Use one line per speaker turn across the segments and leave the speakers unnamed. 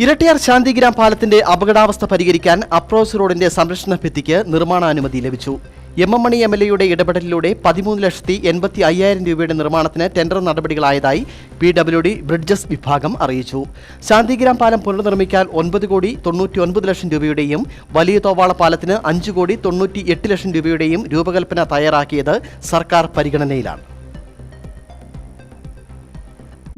ഇരട്ടിയാർ ശാന്തിഗ്രാം പാലത്തിന്റെ അപകടാവസ്ഥ പരിഹരിക്കാൻ അപ്രോസ് റോഡിന്റെ സംരക്ഷണ ഭിത്തിക്ക് നിർമ്മാണാനുമതി ലഭിച്ചു. M M Mani M L എയുടെ ഇടപെടലിലൂടെ പതിമൂന്ന് ലക്ഷത്തി എൺപത്തി അയ്യായിരം രൂപയുടെ നിർമ്മാണത്തിന് ടെൻഡർ നടപടികളായതായി പി ഡബ്ല്യു ഡി ബ്രിഡ്ജസ് വിഭാഗം അറിയിച്ചു. ശാന്തിഗ്രാം പാലം പുനർനിർമ്മിക്കാൻ ഒൻപത് കോടി തൊണ്ണൂറ്റി ഒൻപത് ലക്ഷം രൂപയുടെയും വലിയ തോവാള പാലത്തിന് അഞ്ച് കോടി തൊണ്ണൂറ്റി എട്ട് ലക്ഷം രൂപയുടെയും രൂപകൽപ്പന തയ്യാറാക്കിയത് സർക്കാർ പരിഗണനയിലാണ്.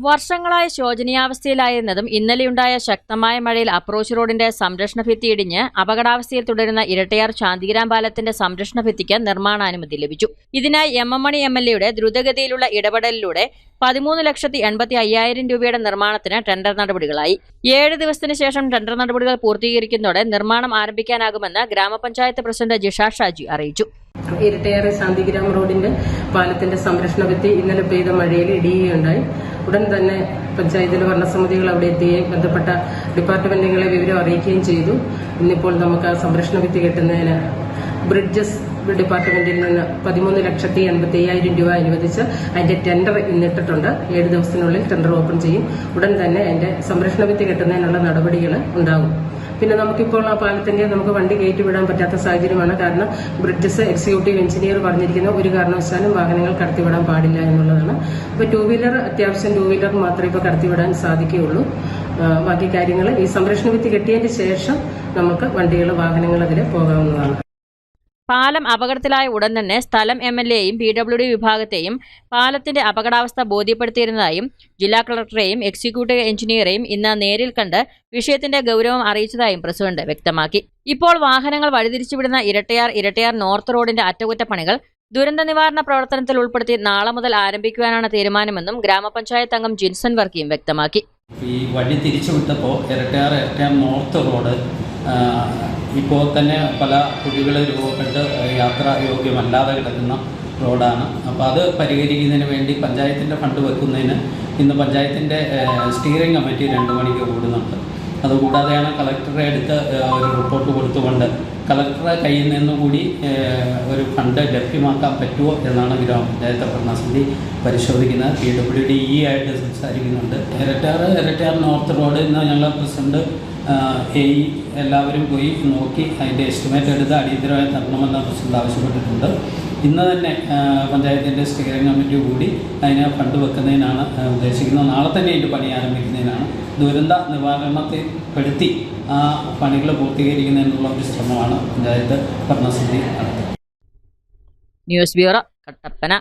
വർഷങ്ങളായി ശോചനീയാവസ്ഥയിലായിരുന്നതും ഇന്നലെയുണ്ടായ ശക്തമായ മഴയിൽ അപ്രോച്ച് റോഡിന്റെ സംരക്ഷണ ഭിത്തി ഇടിഞ്ഞ് അപകടാവസ്ഥയിൽ തുടരുന്ന ഇരട്ടയാർ ശാന്തിഗ്രാം പാലത്തിന്റെ സംരക്ഷണ ഭിത്തിക്ക് നിർമ്മാണാനുമതി ലഭിച്ചു. ഇതിനായി M M Mani M L എയുടെ ദ്രുതഗതിയിലുള്ള ഇടപെടലിലൂടെ പതിമൂന്ന് ലക്ഷത്തി എൺപത്തി അയ്യായിരം രൂപയുടെ നിർമ്മാണത്തിന് ടെൻഡർ നടപടികളായി. ഏഴ് ദിവസത്തിന് ശേഷം ടെൻഡർ നടപടികൾ പൂർത്തീകരിക്കുന്നതോടെ നിർമ്മാണം ആരംഭിക്കാനാകുമെന്ന് ഗ്രാമപഞ്ചായത്ത് പ്രസിഡന്റ് ജിഷ ഷാജി അറിയിച്ചു.
ഇരട്ടയാറ് ശാന്തിഗ്രാം റോഡിന്റെ പാലത്തിന്റെ സംരക്ഷണ ഭിത്തി ഇന്നലെ പെയ്ത മഴയിൽ ഇടിയുകയുണ്ടായി. ഉടൻ തന്നെ പഞ്ചായത്തിലെ ഭരണസമിതികൾ അവിടെ എത്തുകയും ബന്ധപ്പെട്ട ഡിപ്പാർട്ട്മെന്റുകളെ വിവരം അറിയിക്കുകയും ചെയ്തു. ഇന്നിപ്പോൾ നമുക്ക് ആ സംരക്ഷണ ഭിത്തി കെട്ടുന്നതിന് ബ്രിഡ്ജസ് ഡിപ്പാർട്ട്മെന്റിൽ നിന്ന് പതിമൂന്ന് ലക്ഷത്തി എൺപത്തി അയ്യായിരം രൂപ അനുവദിച്ച് അതിന്റെ ടെൻഡർ ഇന്നിട്ടിട്ടുണ്ട്. ഏഴ് ദിവസത്തിനുള്ളിൽ ടെൻഡർ ഓപ്പൺ ചെയ്യും. ഉടൻ തന്നെ അതിന്റെ സംരക്ഷണ ഭിത്തി കെട്ടുന്നതിനുള്ള നടപടികൾ ഉണ്ടാകും. പിന്നെ നമുക്കിപ്പോൾ ആ പാലത്തിന്റെ നമുക്ക് വണ്ടി കയറ്റി വിടാൻ പറ്റാത്ത സാഹചര്യമാണ്. കാരണം ബ്രിഡ്ജസ് എക്സിക്യൂട്ടീവ് എഞ്ചിനീയർ പറഞ്ഞിരിക്കുന്ന ഒരു കാരണവശാലും വാഹനങ്ങൾ കടത്തിവിടാൻ പാടില്ല എന്നുള്ളതാണ്. അപ്പോൾ ടൂ വീലർ അത്യാവശ്യം ടൂ വീലർ മാത്രമേ ഇപ്പോൾ കടത്തിവിടാൻ സാധിക്കുകയുള്ളൂ. ബാക്കി കാര്യങ്ങൾ ഈ സംരക്ഷണ ഭിത്തി കെട്ടിയതിന് ശേഷം നമുക്ക് വണ്ടികൾ വാഹനങ്ങൾ അതിൽ പോകാവുന്നതാണ്.
പാലം അപകടത്തിലായ ഉടൻ തന്നെ സ്ഥലം എം എൽ എയും പി ഡബ്ല്യു ഡി വിഭാഗത്തെയും പാലത്തിന്റെ അപകടാവസ്ഥ ബോധ്യപ്പെടുത്തിയിരുന്നതായും ജില്ലാ കളക്ടറെയും എക്സിക്യൂട്ടീവ് എഞ്ചിനീയറെയും ഇന്ന് നേരിൽ കണ്ട് വിഷയത്തിന്റെ ഗൗരവം അറിയിച്ചതായും പ്രസിഡന്റ് വ്യക്തമാക്കി. ഇപ്പോൾ വാഹനങ്ങൾ വഴിതിരിച്ചുവിടുന്ന ഇരട്ടയാർ ഇരട്ടയാർ നോർത്ത് റോഡിന്റെ അറ്റകുറ്റപ്പണികൾ ദുരന്ത നിവാരണ പ്രവർത്തനത്തിൽ ഉൾപ്പെടുത്തി നാളെ മുതൽ ആരംഭിക്കുവാനാണ് തീരുമാനമെന്നും ഗ്രാമപഞ്ചായത്ത് അംഗം ജിൻസൺ വർക്കിയും വ്യക്തമാക്കി.
ഈ വഴി തിരിച്ചുവിട്ടപ്പോൾ ഇരട്ടയാർ ഇരട്ടയാർ നോർത്ത് റോഡ് ഇപ്പോൾ തന്നെ പല കുഴികൾ രൂപപ്പെട്ട് യാത്ര യോഗ്യമല്ലാതെ കിടക്കുന്ന റോഡാണ്. അപ്പോൾ അത് പരിഹരിക്കുന്നതിന് വേണ്ടി പഞ്ചായത്തിന്റെ ഫണ്ട് വെക്കുന്നതിന് ഇന്ന് പഞ്ചായത്തിന്റെ സ്റ്റിയറിംഗ് കമ്മിറ്റി രണ്ട് മണിക്ക് കൂടുന്നുണ്ട്. അതുകൂടാതെയാണ് കളക്ടറെ അടുത്ത് ഒരു റിപ്പോർട്ട് കൊടുത്തുകൊണ്ട് കളക്ടറെ കയ്യിൽ നിന്നുകൂടി കൂടി ഒരു ഫണ്ട് ലഭ്യമാക്കാൻ പറ്റുമോ എന്നാണ് ഗ്രാമപഞ്ചായത്ത് ഭരണസമിതി പരിശോധിക്കുന്നത്. പി ഡബ്ല്യു ഡി ഇ ആയിട്ട് സംസാരിക്കുന്നുണ്ട്. ഇരട്ടാറ് ഇരട്ടാർ നോർത്ത് റോഡ് ഇന്ന് ഞങ്ങൾ പ്രസിഡന്റ് ഇ എല്ലാവരും പോയി നോക്കി അതിന്റെ എസ്റ്റിമേറ്റ് എടുത്ത് അടിയന്തരമായി തരണമെന്ന് പ്രസിഡന്റ് ആവശ്യപ്പെട്ടിട്ടുണ്ട്. ഇന്ന് തന്നെ പഞ്ചായത്തിന്റെ സ്റ്റിയറിംഗ് കമ്മിറ്റി കൂടി അതിനെ ഫണ്ട് വെക്കുന്നതിനാണ് ഉദ്ദേശിക്കുന്നത്. നാളെ തന്നെ അതിന്റെ പണി ആരംഭിക്കുന്നതിനാണ്. ദുരന്ത നിവാരണത്തിൽ പെടുത്തി ആ പണികൾ പൂർത്തീകരിക്കുന്നതിനുള്ള ഒരു ശ്രമമാണ് പഞ്ചായത്ത് ഭരണസമിതി നടത്തുന്നത്.
News bureau Kattappana.